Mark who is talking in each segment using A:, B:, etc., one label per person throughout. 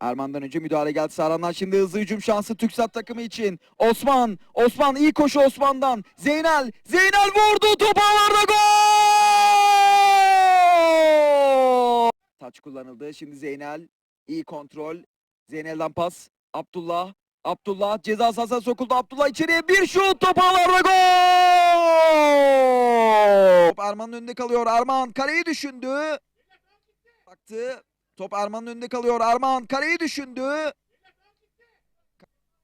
A: Erman'dan önce müdahale geldi Serhan'dan. Şimdi hızlı hücum şansı TürkSat takımı için. Osman. Osman iyi koşu Osman'dan. Zeynel. Zeynel vurdu. Top ağlarda gol! Taç kullanıldı. Şimdi Zeynel. iyi kontrol. Zeynel'den pas. Abdullah. Abdullah ceza sahasına sokuldu. Abdullah içeriye bir şut. Top ağlarda gol! Erman'ın önünde kalıyor. Erman kaleyi düşündü. Baktı. Top Erman'ın önünde kalıyor. Erman kaleyi düşündü.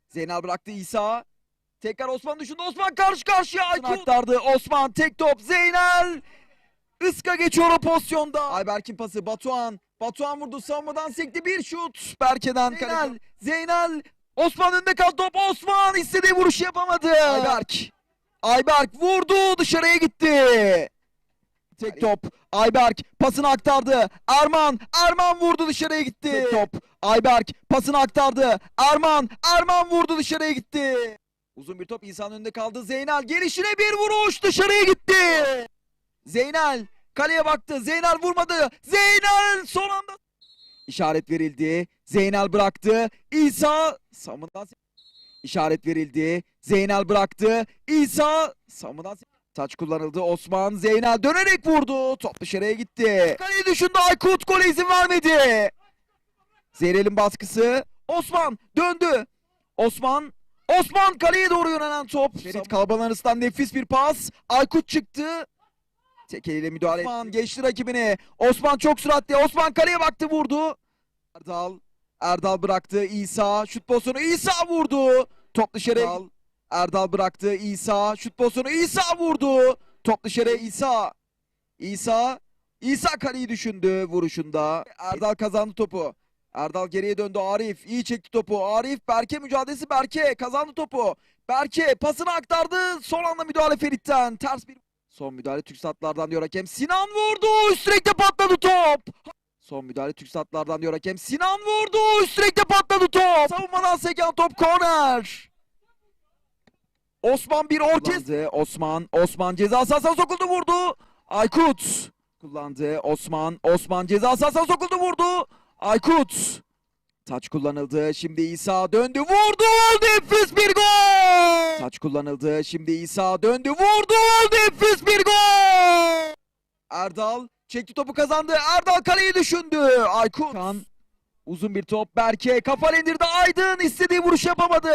A: Zeynel bıraktı İsa. Tekrar Osman düşündü. Osman karşı karşıya. Aktardı. Osman tek top. Zeynel. Iska geçiyor o pozisyonda. Ayberk'in pası. Batuhan. Batuhan vurdu. Savunmadan sekti. Bir şut. Berke'den. Zeynel. Zeynel. Osman önünde kaldı. Top Osman. istediği vuruşu yapamadı. Ayberk. Ayberk vurdu. Dışarıya gitti. Tek top. Ayberk pasını aktardı. Erman. Erman vurdu dışarıya gitti. Tek top. Ayberk pasını aktardı. Erman. Erman vurdu dışarıya gitti. Uzun bir top İsa'nın önünde kaldı. Zeynel gelişine bir vuruş dışarıya gitti. Zeynel kaleye baktı. Zeynel vurmadı. Zeynel son anda işaret verildi. Zeynel bıraktı. İsa Sam'ından işaret verildi. Zeynel bıraktı. İsa Sam'ından Taç kullanıldı. Osman Zeynel dönerek vurdu. Top dışarıya gitti. Kaleyi düşündü Aykut. Gole izin vermedi. Zeynel'in baskısı. Osman döndü. Osman Osman kaleye doğru yönelen top. Ferit kalabalığın arasından nefis bir pas. Aykut çıktı. Tek eliyle müdahale Osman geçti rakibini. Osman çok süratli. Osman kaleye baktı vurdu. Erdal. Erdal bıraktı. İsa şut pozisyonu. İsa vurdu. Top dışarı. Erdal, Erdal bıraktı. İsa şut pozisyonu. İsa vurdu. Top dışarı. İsa. İsa. İsa kaleyi düşündü vuruşunda. Erdal kazandı topu. Erdal geriye döndü. Arif iyi çekti topu. Arif Berke mücadelesi Berke kazandı topu. Berke pasını aktardı. Son anda müdahale Ferit'ten. Ters bir Son müdahale TürkSatlardan diyor hakem. Sinan vurdu. Üst direkte patladı top. Son müdahale TürkSatlardan diyor hakem. Sinan vurdu. Üst direkte patladı top. Savunmadan seken top korner. Osman bir orkestra. Osman. Osman ceza sahasına sokuldu vurdu. Aykut kullandı. Osman. Osman ceza sahasına sokuldu vurdu. Aykut. Taç kullanıldı. Şimdi İsa döndü. Vurdu. Nefis bir gol. Taç kullanıldı. Şimdi İsa döndü. Vurdu. Nefis bir gol. Erdal çekti topu kazandı. Erdal kaleyi düşündü. Aykut. Kan. Uzun bir top. Berke kafa indirdi. Aydın istediği vuruş yapamadı.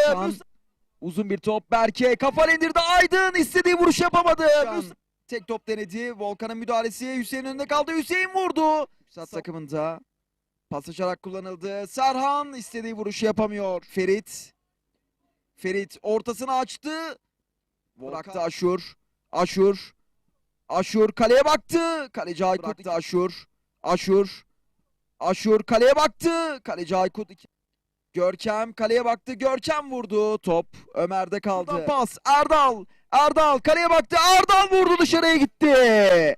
A: Uzun bir top. Berke kafa indirdi. Aydın istediği vuruş yapamadı. Tek top denedi. Volkan'ın müdahalesi Hüseyin önünde kaldı. Hüseyin vurdu. Sat takımında. Pas açarak kullanıldı. Serhan istediği vuruşu yapamıyor. Ferit. Ferit ortasını açtı. Bıraktı Aşur. Aşur. Aşur kaleye baktı. Kaleci Aykut Aşur. Aşur. Aşur kaleye baktı. Kaleci Aykut. Görkem kaleye baktı. Görkem vurdu. Top Ömer'de kaldı. Pas Erdal. Erdal kaleye baktı. Erdal vurdu dışarıya gitti.